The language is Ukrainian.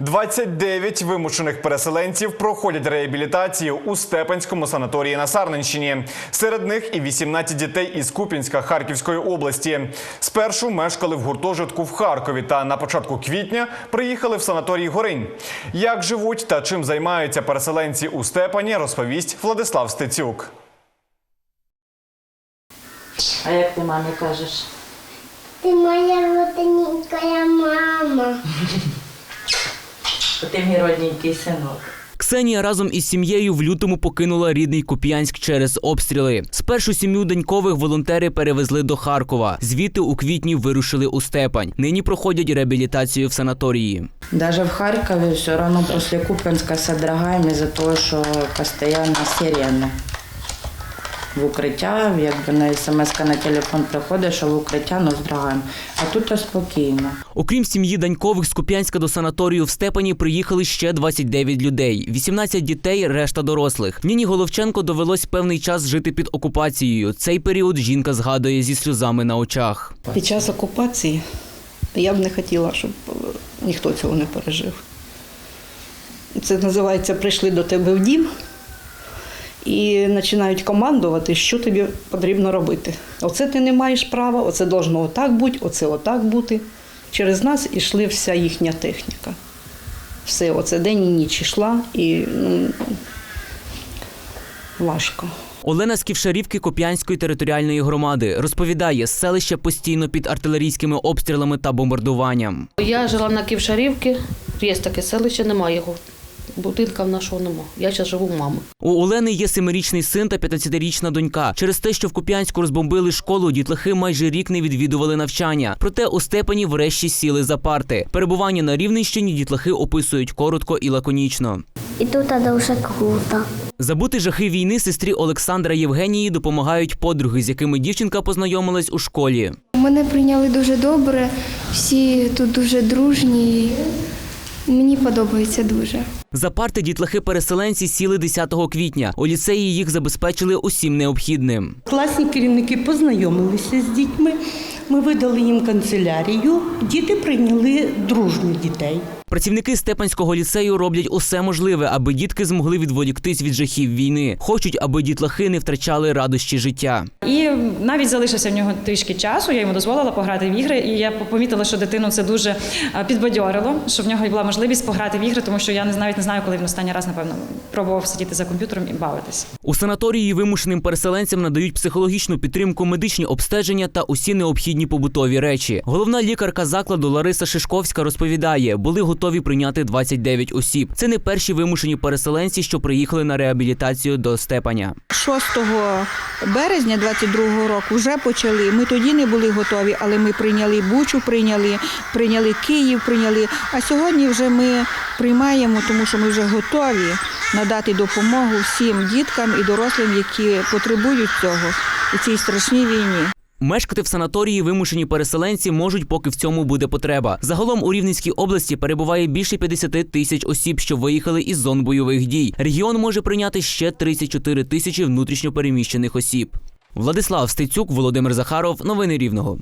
29 вимушених переселенців проходять реабілітацію у Степанському санаторії на Сарненщині. Серед них і 18 дітей із Куп'янська Харківської області. Спершу мешкали в гуртожитку в Харкові та на початку квітня приїхали в санаторій Горинь. Як живуть та чим займаються переселенці у Степані, розповість Владислав Стецюк. А як ти мамі кажеш? Ти моя родненька мама. Що ти мій родненький синок. Ксенія разом із сім'єю в лютому покинула рідний Куп'янськ через обстріли. Спершу сім'ю Данькових волонтери перевезли до Харкова. Звідти у квітні вирушили у Степань. Нині проходять реабілітацію в санаторії. Даже в Харкові все одно після Куп'янська содрогаем из-за того, що постійно сирена. В укриття, якби на смс на телефон приходить, що в укриття, ну здрагаємо. А тут то спокійно. Окрім сім'ї Данькових з Куп'янська до санаторію в Степані приїхали ще 29 людей: 18 дітей, решта дорослих. Ніні Головченко довелось певний час жити під окупацією. Цей період жінка згадує зі сльозами на очах. Під час окупації я б не хотіла, щоб е, ніхто цього не пережив. Це називається прийшли до тебе в дім і починають командувати, що тобі потрібно робити. Оце ти не маєш права, оце должно отак бути, оце отак бути. Через нас ішла вся їхня техніка. Все, оце день і ніч йшла і ну, важко. Олена з Ківшарівки Коп'янської територіальної громади розповідає, селище постійно під артилерійськими обстрілами та бомбардуванням. Я жила на Ківшарівці, є таке селище, немає його. Будинка в нашого нема. Я зараз живу в мами. У Олени є семирічний син та 15-річна донька. Через те, що в Куп'янську розбомбили школу, дітлахи майже рік не відвідували навчання. Проте у Степані врешті сіли за парти. Перебування на Рівненщині дітлахи описують коротко і лаконічно. І тут дуже круто. Забути жахи війни сестрі Олександра Євгенії допомагають подруги, з якими дівчинка познайомилась у школі. Мене прийняли дуже добре, всі тут дуже дружні. Мені подобається дуже. За парти дітлахи-переселенці сіли 10 квітня. У ліцеї їх забезпечили усім необхідним. Класні керівники познайомилися з дітьми. Ми видали їм канцелярію. Діти прийняли дружньо дітей. Працівники Степанського ліцею роблять усе можливе, аби дітки змогли відволіктись від жахів війни. Хочуть, аби дітлахи не втрачали радощі життя. І навіть залишився в нього трішки часу. Я йому дозволила пограти в ігри, і я помітила, що дитину це дуже е, підбадьорило, що в нього була можливість пограти в ігри, тому що я навіть не знаю, коли він останній раз, напевно, пробував сидіти за комп'ютером і бавитись. У санаторії вимушеним переселенцям надають психологічну підтримку, медичні обстеження та усі необхідні побутові речі. Головна лікарка закладу Лариса Шишковська розповідає, були готові прийняти 29 осіб. Це не перші вимушені переселенці, що приїхали на реабілітацію до Степаня. 6 березня 22-го року вже почали. Ми тоді не були готові, але ми прийняли Бучу, прийняли, прийняли Київ, прийняли. А сьогодні вже ми приймаємо, тому що ми вже готові надати допомогу всім діткам і дорослим, які потребують цього у цій страшній війні. Мешкати в санаторії вимушені переселенці можуть, поки в цьому буде потреба. Загалом у Рівненській області перебуває більше 50 тисяч осіб, що виїхали із зон бойових дій. Регіон може прийняти ще 34 тисячі внутрішньопереміщених осіб. Владислав Стецюк, Володимир Захаров. Новини Рівного.